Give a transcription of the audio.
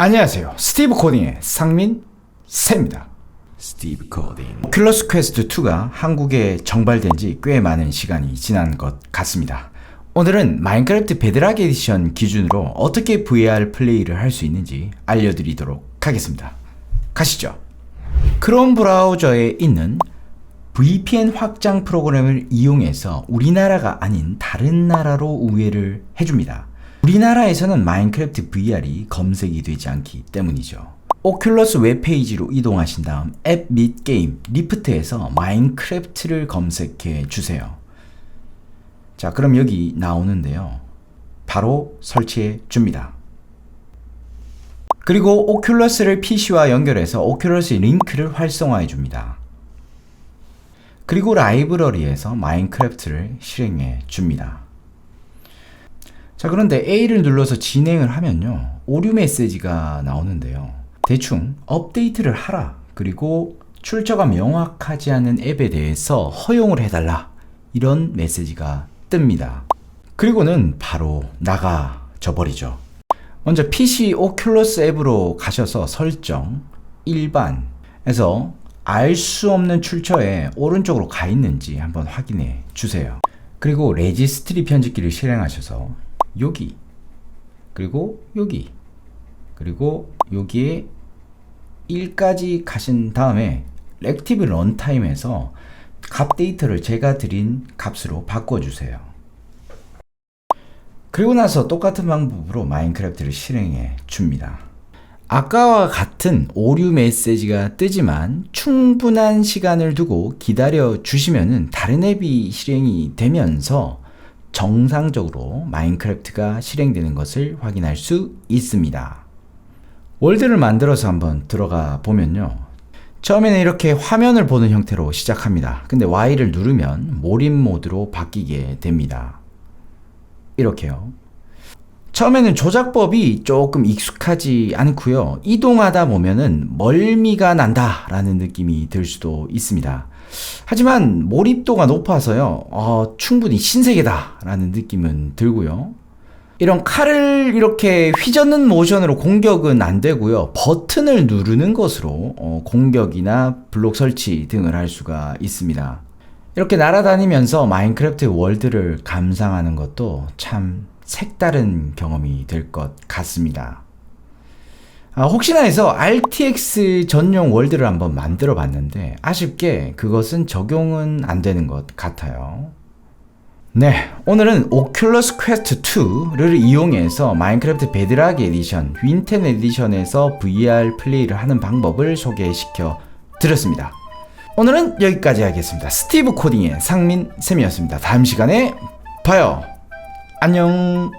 안녕하세요. 스티브 코딩의 상민 쌤입니다. 스티브 코딩 오큘러스 퀘스트 2가 한국에 정발된 지 꽤 많은 시간이 지난 것 같습니다. 오늘은 마인크래프트 베드락 에디션 기준으로 어떻게 VR 플레이를 할 수 있는지 알려드리도록 하겠습니다. 가시죠. 크롬 브라우저에 있는 VPN 확장 프로그램을 이용해서 우리나라가 아닌 다른 나라로 우회를 해줍니다. 우리나라에서는 마인크래프트 VR이 검색이 되지 않기 때문이죠. 오큘러스 웹페이지로 이동하신 다음 앱 및 게임 리프트에서 마인크래프트를 검색해 주세요. 자, 그럼 여기 나오는데요. 바로 설치해 줍니다. 그리고 오큘러스를 PC와 연결해서 오큘러스 링크를 활성화해 줍니다. 그리고 라이브러리에서 마인크래프트를 실행해 줍니다. 자, 그런데 A를 눌러서 진행을 하면요. 오류 메시지가 나오는데요. 대충 업데이트를 하라. 그리고 출처가 명확하지 않은 앱에 대해서 허용을 해달라. 이런 메시지가 뜹니다. 그리고는 바로 나가져 버리죠. 먼저 PC 오큘러스 앱으로 가셔서 설정, 일반에서 알 수 없는 출처에 오른쪽으로 가 있는지 한번 확인해 주세요. 그리고 레지스트리 편집기를 실행하셔서 여기 그리고 여기 그리고 여기에 1까지 가신 다음에 액티브 런타임에서 값 데이터를 제가 드린 값으로 바꿔주세요. 그리고 나서 똑같은 방법으로 마인크래프트를 실행해 줍니다. 아까와 같은 오류 메시지가 뜨지만 충분한 시간을 두고 기다려 주시면은 다른 앱이 실행이 되면서 정상적으로 마인크래프트가 실행되는 것을 확인할 수 있습니다. 월드를 만들어서 한번 들어가 보면요. 처음에는 이렇게 화면을 보는 형태로 시작합니다. 근데 Y를 누르면 몰입 모드로 바뀌게 됩니다. 이렇게요. 처음에는 조작법이 조금 익숙하지 않고요. 이동하다 보면은 멀미가 난다라는 느낌이 들 수도 있습니다. 하지만 몰입도가 높아서요. 어, 충분히 신세계다라는 느낌은 들고요. 이런 칼을 이렇게 휘젓는 모션으로 공격은 안 되고요. 버튼을 누르는 것으로 어, 공격이나 블록 설치 등을 할 수가 있습니다. 이렇게 날아다니면서 마인크래프트 월드를 감상하는 것도 참 색다른 경험이 될 것 같습니다. 아, 혹시나 해서 RTX 전용 월드를 한번 만들어 봤는데 아쉽게 그것은 적용은 안 되는 것 같아요. 네, 오늘은 오큘러스 퀘스트 2를 이용해서 마인크래프트 베드락 에디션, 윈텐 에디션에서 VR 플레이를 하는 방법을 소개시켜 드렸습니다. 오늘은 여기까지 하겠습니다. 스티브 코딩의 상민 쌤이었습니다. 다음 시간에 봐요. 안녕.